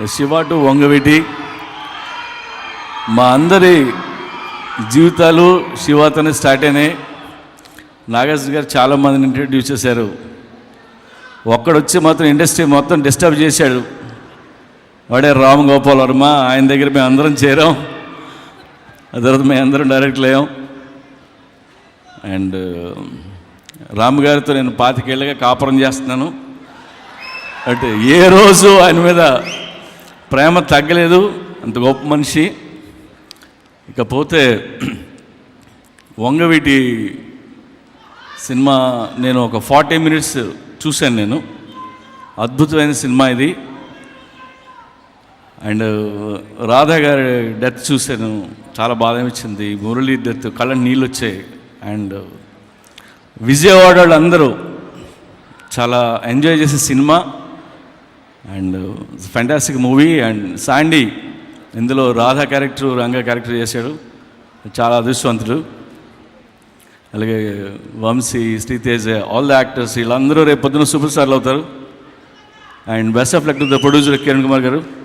Shiva to మా అందరి జీవితాలు శివాతోనే స్టార్ట్ అయినాయి. నాగార్జున గారు చాలామందిని ఇంట్రడ్యూస్ చేశారు. ఒక్కడొచ్చి మాత్రం ఇండస్ట్రీ మొత్తం డిస్టర్బ్ చేశాడు. వాడే రామ్ గోపాల్ వర్మ ఆయన దగ్గర మేము అందరం చేరాం. ఆ తర్వాత మేము అందరం డైరెక్ట్ లేం అండ్ రామ్ గారితో నేను పాతికేళ్ళగా కాపురం చేస్తున్నాను. అంటే ఏ రోజు ఆయన మీద ప్రేమ తగ్గలేదు అంత గొప్ప మనిషి. ఇకపోతే వంగవీటి సినిమా నేను ఒక ఫార్టీ మినిట్స్ చూశాను నేను. అద్భుతమైన సినిమా ఇది. అండ్ రాధా గారి డెత్ చూశాను. చాలా బాధ అనిపించింది. మురళీ డెత్ కళ్ళ నీళ్ళు వచ్చాయి. అండ్ విజయవాడ వాళ్ళు అందరూ చాలా ఎంజాయ్ చేసే cinema. And fantastic movie and Sandy ఇందులో రాధా క్యారెక్టర్ రంగ క్యారెక్టర్ చేశాడు. చాలా అదృష్టవంతుడు. అలాగే Vamsi Sritej all the actors వీళ్ళందరూ రేపు పొద్దున సూపర్ స్టార్లు అవుతారు. And best of luck to the producer Kiran Kumar garu.